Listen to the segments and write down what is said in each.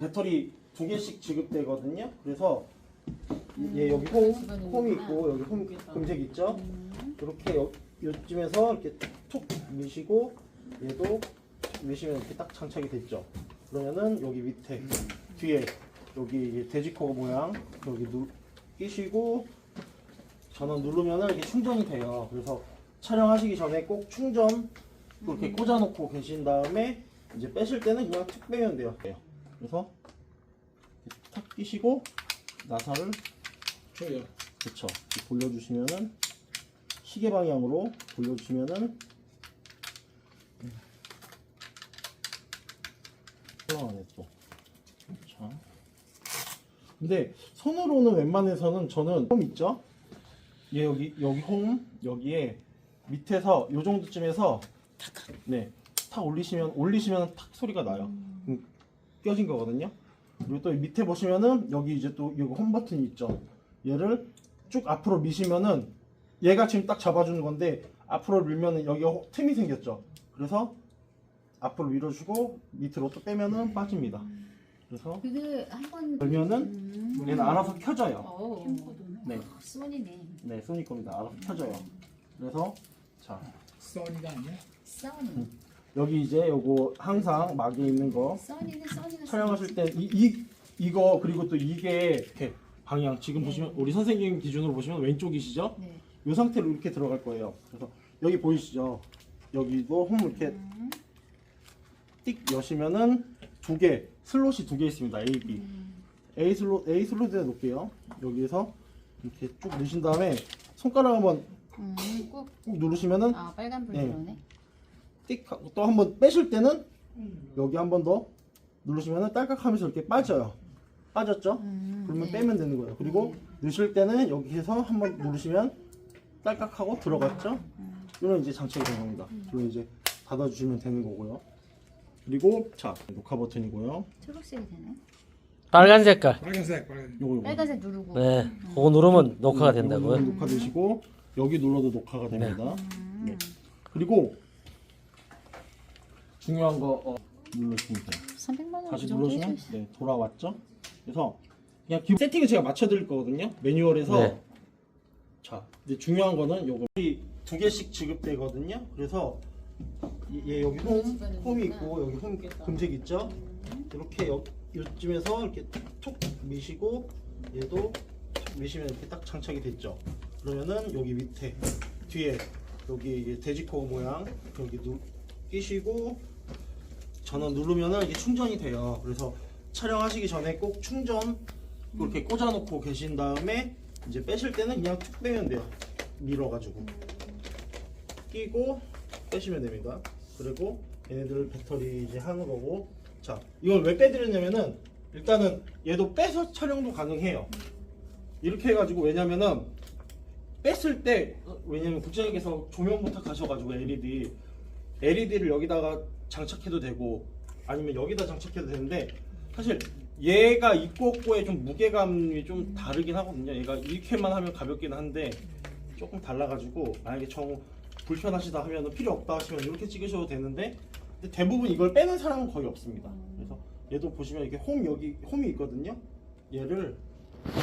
배터리 두 개씩 지급되거든요. 그래서 얘 여기 홈, 홈이 있고 여기 홈 금색 있죠. 이렇게 여, 요쯤에서 이렇게 툭 미시고 얘도 미시면 이렇게 딱 장착이 됐죠. 그러면은 여기 밑에 뒤에 여기 이제 돼지코 모양 여기 누, 끼시고 전원 누르면은 이렇게 충전이 돼요. 그래서 촬영하시기 전에 꼭 충전 이렇게 꽂아놓고 계신 다음에 이제 빼실 때는 그냥 툭 빼면 돼요. 그래서 이렇게 탁 끼시고 나사를 줘요. 그쵸 이렇게 돌려주시면은 시계 방향으로 돌려주시면은 흘러가네 또. 자. 근데 손으로는 웬만해서는 저는 홈 있죠? 얘 여기 여기 홈 여기에 밑에서 요 정도쯤에서 네 탁 올리시면 올리시면 탁 소리가 나요. 음, 껴진 거거든요. 그리고 또 밑에 보시면은 여기 이제 또 이거 홈 버튼이 있죠. 얘를 쭉 앞으로 미시면은 얘가 지금 딱 잡아주는 건데 앞으로 밀면은 여기 호- 틈이 생겼죠. 그래서 앞으로 밀어주고 밑으로 또 빼면은 빠집니다. 그래서 그게 한번 열면은 음. 얘는 알아서 켜져요. 어. 네, 소니네. 네, 소니 겁니다. 알아서 켜져요. 그래서 자 써니가 아니야? 써니. 여기 이제 요거 항상 막에 있는 거 써니는 촬영하실 때 이 이 이거 그리고 또 이게 이렇게 방향 지금 보시면 우리 선생님 기준으로 보시면 왼쪽이시죠? 네. 이 상태로 이렇게 들어갈 거예요. 그래서 여기 보이시죠? 여기도 홈 이렇게 음. 띡 여시면은 두 개 슬롯이 두 개 있습니다. A, B. 음. A 슬롯 A 슬롯에 놓을게요. 여기에서 이렇게 쭉 넣으신 다음에 손가락 한번 음. 꾹. 꾹 누르시면은 아 빨간 불 네. 들어오네. 띡또 한번 빼실 때는 여기 한 번 더 누르시면은 딸깍 하면서 이렇게 빠져요. 빠졌죠? 음. 그러면 네. 빼면 되는 거예요. 그리고 넣으실 때는 여기에서 한 번 누르시면 딸깍하고 들어갔죠? 음. 이런 이제 장착이 되는 겁니다. 그리고 이제 닫아주시면 되는 거고요. 그리고 자 녹화 버튼이고요. 초록색이 되네. 빨간 색깔. 빨간색, 빨간. 요거 요거. 빨간색 누르고. 네. 그거 누르면 녹화가 요거 된다고요. 녹화되시고 여기 눌러도 녹화가 됩니다. 음. 네. 그리고 중요한 거 어, 돼요. 300만 원 다시 정도 해주시- 네, 돌아왔죠. 그래서 그냥 기본 세팅을 제가 맞춰드릴 거거든요. 매뉴얼에서 네. 자, 이제 중요한 거는 요거 두 개씩 지급되거든요. 그래서 이- 얘 여기 홈 홈이 있고 여기 홈 금색 있죠. 이렇게 여, 요쯤에서 이렇게 툭 미시고 얘도 툭 미시면 이렇게 딱 장착이 됐죠. 그러면은 여기 밑에 뒤에 여기 이게 돼지코 모양 여기 누, 끼시고 전원 누르면은 이게 충전이 돼요. 그래서 촬영하시기 전에 꼭 충전 이렇게 꽂아놓고 계신 다음에 이제 빼실 때는 그냥 툭 빼면 돼요. 밀어가지고 끼고 빼시면 됩니다. 그리고 얘네들 배터리 이제 하는 거고 자 이걸 왜 빼드렸냐면은 일단은 얘도 빼서 촬영도 가능해요. 이렇게 해가지고 왜냐면은 뺐을 때 어, 왜냐면 국장님께서 조명부터 가셔가지고 LED LED를 여기다가 장착해도 되고 아니면 여기다 장착해도 되는데 사실 얘가 있고 없고의 좀 무게감이 좀 다르긴 하거든요. 얘가 이렇게만 하면 가볍긴 한데 조금 달라가지고 만약에 정 불편하시다 하면 필요 없다 하시면 이렇게 찍으셔도 되는데 대부분 이걸 빼는 사람은 거의 없습니다. 그래서 얘도 보시면 이게 홈 여기 홈이 있거든요. 얘를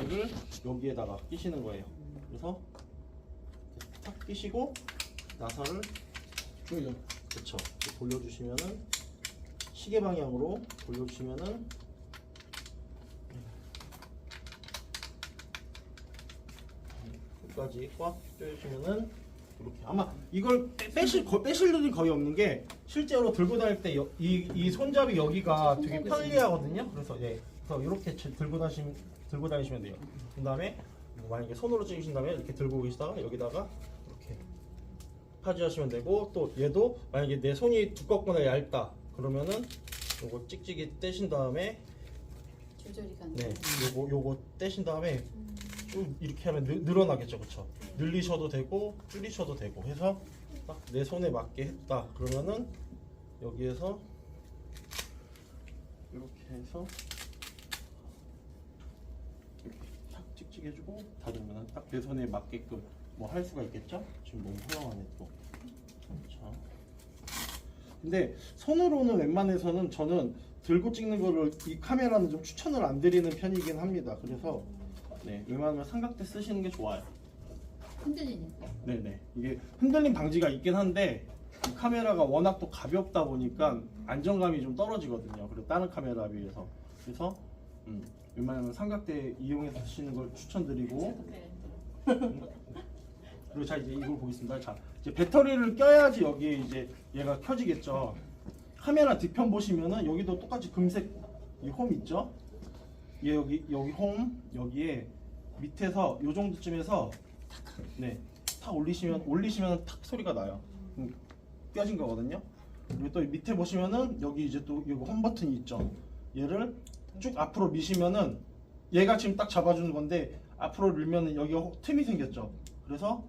얘를 여기에다가 끼시는 거예요. 그래서 탁 끼시고 나사를 줘요. 그쵸 돌려주시면은 시계 방향으로 돌려주시면은 끝까지 꽉 조여주시면은 이렇게 아마 이걸 빼- 빼실 거, 빼실 일이 거의 없는 게 실제로 들고 다닐 때 이 이 손잡이 여기가 되게 편리하거든요. 그래서 예 그래서 이렇게 제- 들고 다시 들고 다니시면 돼요. 그다음에 뭐 만약에 손으로 찍으신다면 이렇게 들고 계시다가 여기다가 파지하시면 되고 또 얘도 만약에 내 손이 두껍거나 얇다 그러면은 요거 찍찍이 떼신 다음에 조절이 가능. 네 요거 요거 떼신 다음에 쭉 이렇게 하면 늘, 늘어나겠죠 그쵸 늘리셔도 되고 줄이셔도 되고 해서 딱 내 손에 맞게 했다 그러면은 여기에서 이렇게 해서 이렇게 탁 찍찍 해주고 닫으면 딱 내 손에 맞게끔 뭐 할 수가 있겠죠 지금 너무 허용하네 또 자. 근데 손으로는 웬만해서는 저는 들고 찍는 거를 이 카메라는 좀 추천을 안 드리는 편이긴 합니다. 그래서 네, 웬만하면 삼각대 쓰시는 게 좋아요. 흔들리니까. 네네. 이게 흔들림 방지가 있긴 한데 이 카메라가 워낙 또 가볍다 보니까 안정감이 좀 떨어지거든요. 그리고 다른 카메라에 비해서. 그래서 음, 웬만하면 삼각대 이용해서 쓰시는 걸 추천드리고 그리고 자 이제 이걸 보겠습니다. 자 이제 배터리를 껴야지 여기에 이제 얘가 켜지겠죠. 카메라 뒤편 보시면은 여기도 똑같이 금색 이 홈 있죠? 얘 여기 여기 홈 여기에 밑에서 요 정도쯤에서 네탁 올리시면 올리시면 탁 소리가 나요. 음, 껴진 거거든요. 그리고 또 밑에 보시면은 여기 이제 또 이거 홈 버튼이 있죠. 얘를 쭉 앞으로 미시면은 얘가 지금 딱 잡아주는 건데 앞으로 밀면은 여기 가 틈이 생겼죠. 그래서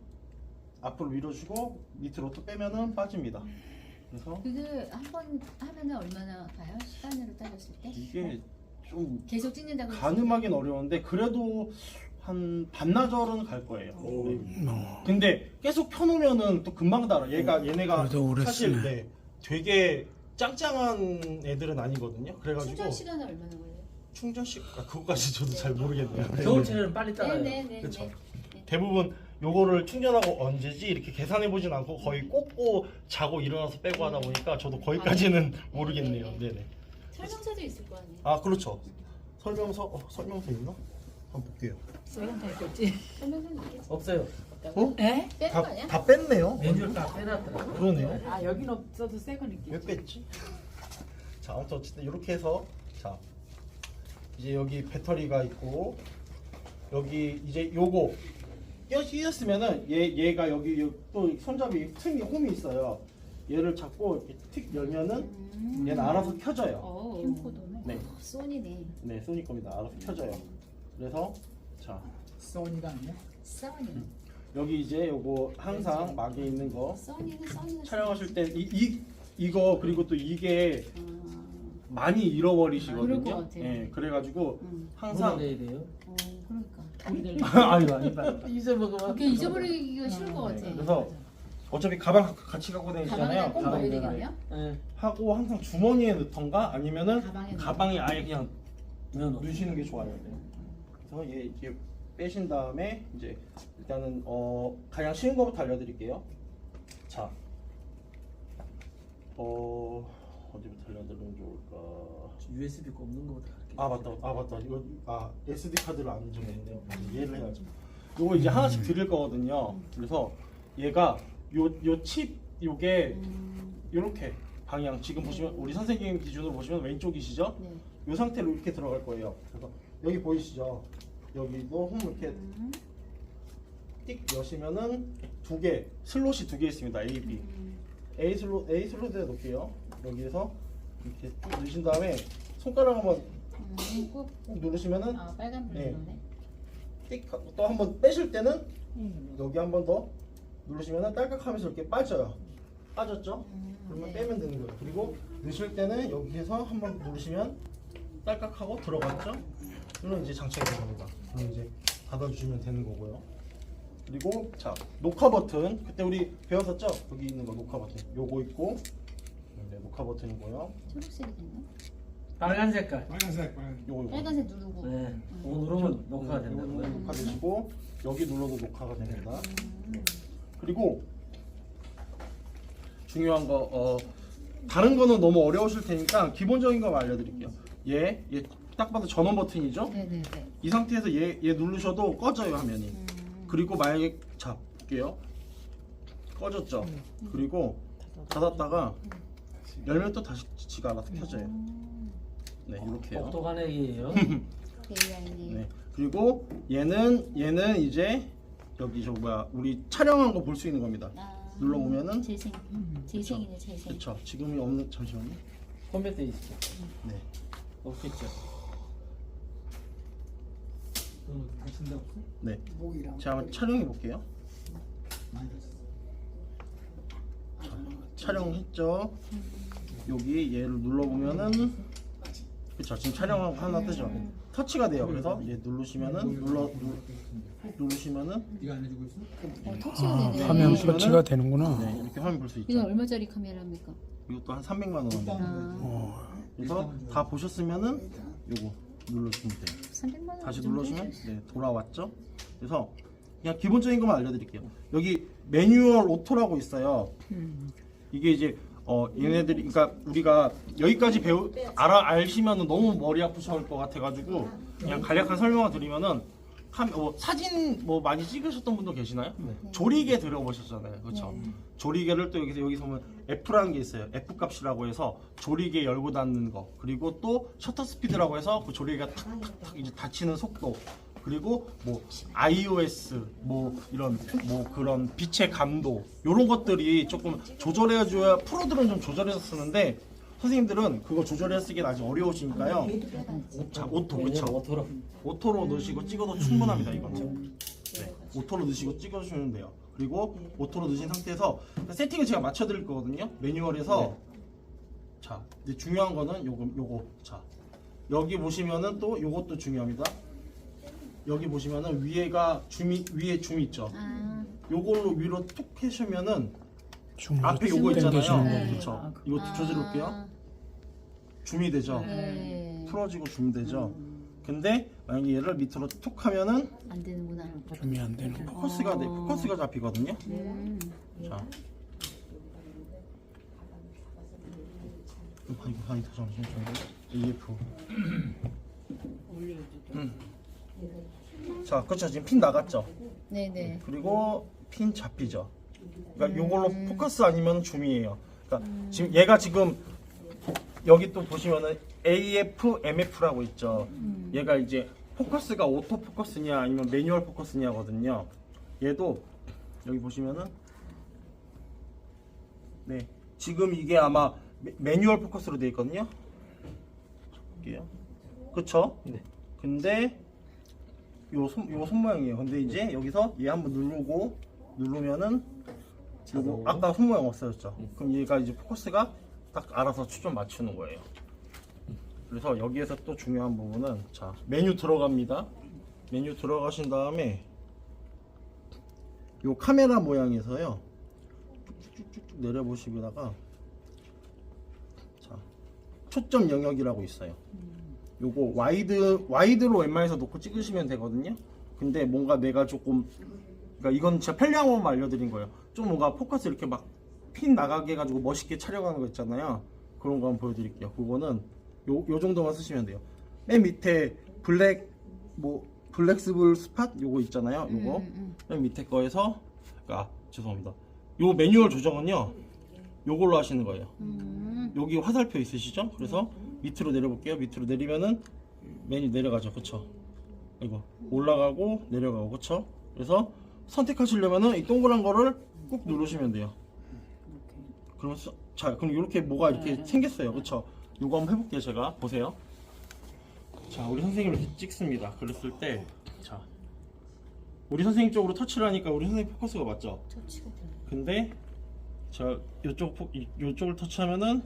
앞으로 밀어주고 밑으로 또 빼면은 빠집니다. 그래서 그게 한 번 하면은 얼마나 가요? 시간으로 따졌을 때? 이게 좀 계속 찍는다고 가늠하긴 어려운데 그래도 한 반나절은 갈 거예요. 오. 네. 근데 계속 켜놓으면은 또 금방 달아. 얘가 얘네가 그래도 오래 사실 쓰네. 네, 되게 짱짱한 애들은 아니거든요. 그래가지고 충전 시간은 얼마나 걸려요? 충전 시 아, 그거까지 저도 잘 모르겠네요. 네, 네. 겨울철에는 빨리 따라요. 네네네. 그쵸. 대부분 요거를 충전하고 언제지 이렇게 계산해 보진 않고 거의 꽂고 자고 일어나서 빼고 하다 보니까 저도 거기까지는 모르겠네요. 네네. 설명서도 있을 거 아니에요? 아 그렇죠. 설명서 어, 설명서 있나? 한번 볼게요. 설명서 있겠지. 설명서는 있겠지. 없어요. 어? 에? 빼는 거 다, 아니야? 다 뺐네요. 맨줄 다 빼놨더라고. 그러네요. 아 여긴 없어도 새건 있겠지. 왜 뺐지? 자 아무튼 어쨌든 이렇게 해서 자 이제 여기 배터리가 있고 여기 이제 요거 끼- 끼었으면은 얘 얘가 여기 요- 또 손잡이 틈이 홈이 있어요. 얘를 잡고 이렇게 틱 열면은 음. 얘는 알아서 켜져요. 어, 캠코더네. 네, 어, 소니네. 네 소니 겁니다. 알아서 켜져요. 그래서 자 써니가 아니야? 써니. 여기 이제 요거 항상 막에 있는 거 써니는 써니는 촬영하실 때 이 이 이거 그리고 또 이게 아, 많이 잃어버리시거든요. 것 같아요. 예, 그래가지고 음. 항상 내야 돼요. 어, 그러니까. 아이고 아니다. 잊어먹으면. 그게 잊어버리기가 쉬울 것 같아. 네, 그래서 어차피 가방 같이 갖고 다니잖아요. 가방에 꼭 넣어야 되겠네요? 예. 하고 항상 주머니에 넣던가 아니면은 가방에 가방에 아예 그냥. 넣으시는 게 좋아요. 네. 그래서 얘 이렇게 빼신 다음에 이제 일단은 어 가장 쉬운 거부터 알려드릴게요. 자, 어 어디부터 알려드리면 좋을까? USB 꼽는 거보다 그렇게. 아 맞다. 아 맞다. 이거 아 SD 카드를 안 정했네요. 얘를 해가지고. 요거 이제 하나씩 드릴 거거든요. 그래서 얘가 요 요 칩 요게 음, 요렇게 방향. 지금 보시면 우리 선생님 기준으로 보시면 왼쪽이시죠? 네. 요 상태로 이렇게 들어갈 거예요. 그래서 여기 보이시죠? 여기도 홈 이렇게 음, 띡 여시면은 두 개 슬롯이 두 개 있습니다. A, B. 음, A 슬롯 A 슬롯에 놓을게요 여기에서 이렇게 쭉 넣으신 다음에 손가락 한번 음, 꼭. 꾹 누르시면은 아, 빨간 불 네. 나오네. 띡또 한번 빼실 때는 여기 한 번 더 누르시면 딸깍하면서 이렇게 빠져요. 빠졌죠? 음, 그러면 네. 빼면 되는 거예요. 그리고 넣으실 때는 여기에서 한 번 누르시면 딸깍하고 들어갔죠? 그러면 이제 장착이 된 겁니다. 그럼 이제 닫아주시면 되는 거고요. 그리고 자 녹화 버튼 그때 우리 배웠었죠? 여기 있는 거 녹화 버튼 요거 있고 네, 녹화 버튼이고요. 초록색이 됐나? 빨간 색깔. 빨간색 빨간색. 요거 요거. 빨간색 누르고. 네. 그거 누르면 녹화가 요거 된다고요. 녹화되시고 여기 눌러도 녹화가 됩니다. 음, 그리고 중요한 거 어, 다른 거는 너무 어려우실 테니까 기본적인 거 알려드릴게요. 얘, 얘 딱 봐도 전원 버튼이죠? 네네네. 이 상태에서 얘, 얘 누르셔도 꺼져요 화면이. 음, 그리고 만약에 자 볼게요. 꺼졌죠. 그리고 닫았다가 열면 또 다시 지가 알아서 켜져요. 네 이렇게요. 똑똑한 애기예요. AI네. 네 그리고 얘는 얘는 이제 여기 저 뭐야 우리 촬영한 거 볼 수 있는 겁니다. 아, 눌러 보면은 재생. 재생이네 재생. 그렇죠. 지금이 없는 잠시만요. 컴퓨터에 있어. 네. 없겠죠. 다친다? 네. 목이랑. 제가 한번 촬영해 볼게요. 많이 다쳤어. 촬영했죠. 여기 얘를 눌러보면은 그쵸 지금 촬영하고 하나 뜨죠. 터치가 돼요. 그래서 얘 누르시면은 눌러 누, 누르시면은 네가 안 해주고 있어? 어, 터치가 아, 되네. 화면 보시면은- 터치가 되는구나. 네 이렇게 화면 볼 수 이건 있죠. 얼마짜리 카메라입니까? 이것도 한 300만 원. 아, 어, 그래서 다 보셨으면은 요거 눌러주면 돼요. 300만 원 다시 정도 눌러주면. 네 돌아왔죠. 그래서 그냥 기본적인 것만 알려드릴게요. 여기 매뉴얼 오토라고 있어요. 이게 이제 어 얘네들이 그러니까 우리가 여기까지 배우 알아 알시면은 너무 머리 아프실 것 같아가지고 그냥 간략한 설명을 드리면은 한, 뭐 사진 뭐 많이 찍으셨던 분도 계시나요? 조리개 들어보셨잖아요, 그렇죠? 조리개를 또 여기서 여기서 보면 F라는 게 있어요. F 값이라고 해서 조리개 열고 닫는 거 그리고 또 셔터 스피드라고 해서 그 조리개가 탁탁탁 이제 닫히는 속도 그리고 뭐 iOS 뭐 이런 뭐 그런 빛의 감도 이런 것들이 조금 조절해 줘야 프로들은 좀 조절해서 쓰는데 선생님들은 그거 조절해서 쓰기는 아직 어려우시니까요. 자 오토 그렇죠. 오토로. 오토로 넣으시고 찍어도 충분합니다 이거는. 네, 오토로 넣으시고 찍어주시면 돼요. 그리고 오토로 넣으신 상태에서 세팅을 제가 맞춰드릴 거거든요 매뉴얼에서. 자 이제 중요한 거는 요거 요거. 자 여기 보시면은 또 요것도 중요합니다 여기 보시면은 위에가 줌이 위에 줌 있죠 아, 요걸로 위로 툭 해주면은 줌으로 앞에 요거 있잖아요 당겨주는 네. 그렇죠 이거 조절해볼게요 줌이 되죠 네. 풀어지고 줌 되죠 근데 만약에 얘를 밑으로 툭 하면은 안 되는구나. 줌이 안 되는 거. 포커스가 돼, 포커스가 잡히거든요. 음. 자. 이거 이거 아니 잠시만 잠시만. EF. 음. 자, 그렇죠. 지금 핀 나갔죠. 네네. 그리고 핀 잡히죠. 그러니까 요걸로 포커스 아니면 줌이에요. 그러니까 지금 얘가 지금 여기 또 보시면은 AF, MF라고 있죠. 얘가 이제 포커스가 오토 포커스냐 아니면 매뉴얼 포커스냐거든요. 얘도 여기 보시면은 네 지금 이게 아마 매- 매뉴얼 포커스로 되어 있거든요. 볼게요. 그쵸? 네. 근데 요 손, 요 손모양이에요. 근데 이제 여기서 얘 한번 누르고 누르면은 요거? 아까 손모양 없어졌죠. 그럼 얘가 이제 포커스가 딱 알아서 초점 맞추는 거예요. 그래서 여기에서 또 중요한 부분은 자 메뉴 들어갑니다. 메뉴 들어가신 다음에 요 카메라 모양에서요 쭉쭉쭉쭉 내려보시다가 자 초점 영역이라고 있어요. 요거 와이드 와이드로 웬만해서 놓고 찍으시면 되거든요. 근데 뭔가 내가 조금 그러니까 이건 진짜 편리한 것만 알려드린 거예요. 좀 뭔가 포커스 이렇게 막 핀 나가게 해가지고 멋있게 촬영하는 거 있잖아요. 그런 거 한번 보여드릴게요. 그거는 요, 요 정도만 쓰시면 돼요. 맨 밑에 블랙 뭐 블랙스블 스팟 요거 있잖아요. 요거 음, 음. 맨 밑에 거에서 아 죄송합니다. 요 매뉴얼 조정은요. 요걸로 하시는 거예요. 음. 여기 화살표 있으시죠? 그래서 밑으로 내려볼게요. 밑으로 내리면은 메뉴 내려가죠. 그쵸? 이거 올라가고 내려가고 그쵸? 그래서 선택하시려면은 이 동그란 거를 꾹 누르시면 돼요. 그러면 서- 자 그럼 이렇게 뭐가 이렇게 생겼어요. 그쵸? 요거 한번 해볼게요. 제가 보세요. 자 우리 선생님을 이렇게 찍습니다. 그랬을 때 자 우리 선생님 쪽으로 터치를 하니까 우리 선생님 포커스가 맞죠? 터치가 돼. 근데 저 이쪽 포, 이쪽을 터치하면은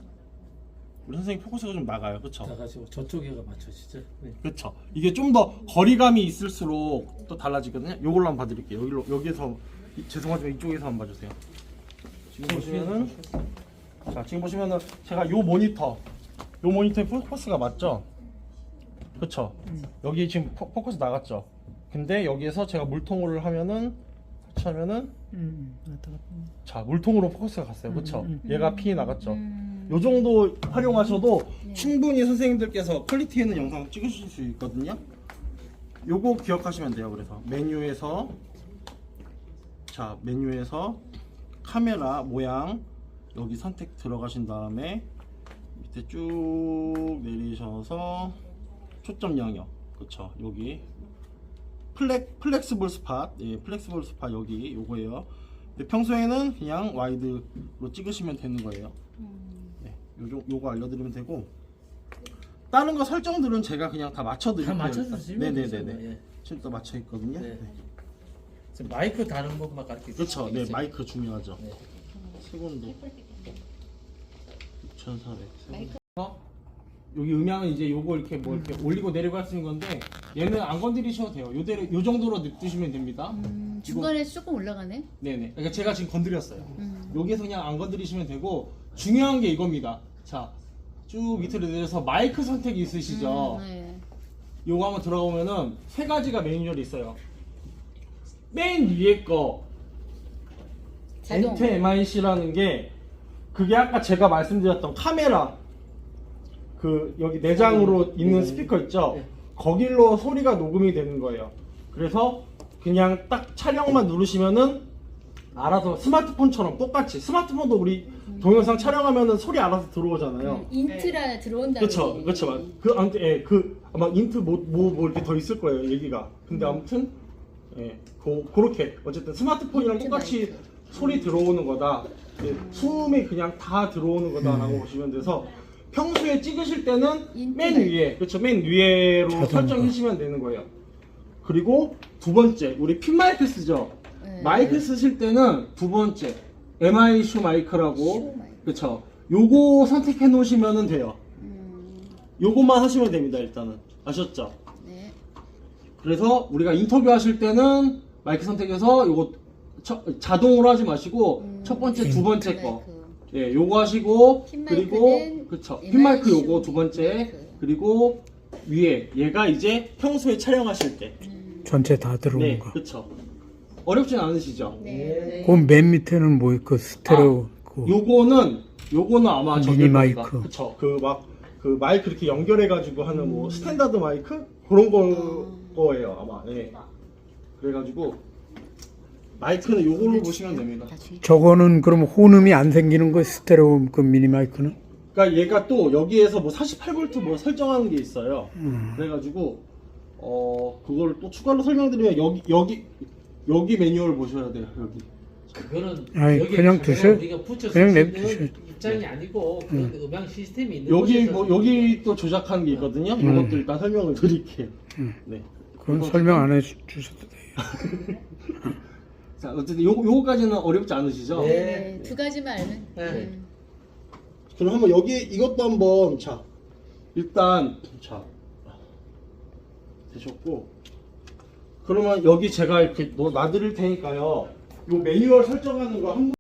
우리 선생님 포커스가 좀 나가요, 그렇죠? 나가지고 저쪽에가 맞춰지죠. 네. 그렇죠. 이게 좀 더 거리감이 있을수록 또 달라지거든요. 요걸로 한번 봐드릴게요. 여기로 여기서 이- 죄송하지만 이쪽에서 한번 봐주세요. 지금 보시면은 자 지금 보시면은 제가 요 모니터 요 모니터의 포커스가 맞죠? 그렇죠. 여기 지금 포, 포커스 나갔죠. 근데 여기에서 제가 물통을 하면은 터치하면은 자 물통으로 포커스가 갔어요. 그렇죠? 얘가 핀이 나갔죠. 음. 요 정도 활용하셔도 충분히 선생님들께서 퀄리티 있는 영상 찍으실 수 있거든요. 요거 기억하시면 돼요. 그래서 메뉴에서 자 메뉴에서 카메라 모양 여기 선택 들어가신 다음에 밑에 쭉 내리셔서 초점 영역 그쵸 여기 플렉 플렉스블 스팟 예 플렉스블 스팟 여기 요거예요. 근데 평소에는 그냥 와이드로 찍으시면 되는 거예요. 네, 요정 요거 알려드리면 되고 다른 거 설정들은 제가 그냥 다 맞춰드릴게요. 다 맞춰주시면 네네네네. 되죠. 예. 지금 다 맞춰 있거든요. 네. 네. 지금 마이크 다른 것만 가르쳐 그렇죠. 네 마이크 중요하죠. 네. 세곤도 6,400. 마이크. 어? 여기 음향은 이제 요거 이렇게 뭐 이렇게 올리고 내리고 할 수 있는 건데 얘는 안 건드리셔도 돼요. 요대로 요 정도로 냅두시면 됩니다. 음, 중간에 조금 올라가네. 네네. 그러니까 제가 지금 건드렸어요. 음. 여기서 그냥 안 건드리시면 되고 중요한 게 이겁니다. 자, 쭉 밑으로 내려서 마이크 선택이 있으시죠? 음, 네. 요거 한번 들어가보면은 세 가지가 매뉴얼이 있어요. 맨 위에 거 자동. 엔트 MIC라는 게 그게 아까 제가 말씀드렸던 카메라 그 여기 내장으로 있는 네. 스피커 있죠? 네. 거길로 소리가 녹음이 되는 거예요. 그래서 그냥 딱 촬영만 누르시면은 알아서 스마트폰처럼 똑같이 스마트폰도 우리 동영상 촬영하면은 소리 알아서 들어오잖아요. 음, 인트라 들어온다는 그렇죠. 그렇죠. 맞- 그 아무튼 예, 그 아마 인트 뭐뭐 뭐 이렇게 더 있을 거예요 얘기가. 근데 아무튼 예, 고 그렇게 어쨌든 스마트폰이랑 똑같이. 소리 들어오는 거다. 예, 숨이 그냥 다 들어오는 거다라고 보시면 돼서 평소에 찍으실 때는 인트 맨. 위에 그렇죠, 맨 위에로 자동으로. 설정하시면 되는 거예요. 그리고 두 번째 우리 핀 마이크 쓰죠. 네. 마이크 쓰실 때는 두 번째 MI 쇼 마이크라고 마이크. 그렇죠. 요거 선택해 놓으시면 돼요. 음, 요것만 하시면 됩니다 일단은 아셨죠? 네. 그래서 우리가 인터뷰 하실 때는 마이크 선택해서 요거 첫- 자동으로 하지 마시고 음. 첫 번째 두 번째 거 마이크. 예, 요거 하시고 핀 그리고 마이크는 그쵸 MI 핀 마이크 요거 쇼두 번째 마이크. 그리고 위에 얘가 이제 평소에 촬영하실 때 음, 전체 다 들어오는 네, 거. 그쵸 어렵진 않으시죠? 네. 그맨 밑에는 뭐 있고 스테레오 그 요거는 요거는 아마 미니 저기 마이크. 겁니다. 그쵸 그 막 그 마이크 이렇게 연결해 가지고 하는 뭐 스탠다드 마이크 그런 거 거예요 아마 예. 그래가지고 마이크는 요걸로 보시면 됩니다. 저거는 그럼 호음이 안 생기는 거 스테레오 그 미니 마이크는? 그러니까 얘가 또 여기에서 뭐 48V 뭐 설정하는 게 있어요 음. 그래가지고 어 그걸 또 추가로 설명드리면 여기 여기 여기 매뉴얼 보셔야 돼요 여기 그거는 아니, 여기 그냥 카메라 두세요. 우리가 붙여 그냥 쓸수 냅두세요. 입장이 아니고 그 음향 시스템이 있는 여기 곳에서 뭐 여기 또 조작하는 게 있거든요 음. 이것도 일단 설명을 드릴게요 음. 네 그건 설명 안 해주셔도 돼요. 자, 어쨌든 요, 요거까지는 어렵지 않으시죠? 네. 네. 두 가지만 알면. 네. 음. 그럼 한번 여기 이것도 한번 자 일단 자 되셨고 그러면 여기 제가 이렇게 놔드릴 테니까요 요 매뉴얼 설정하는 거 한번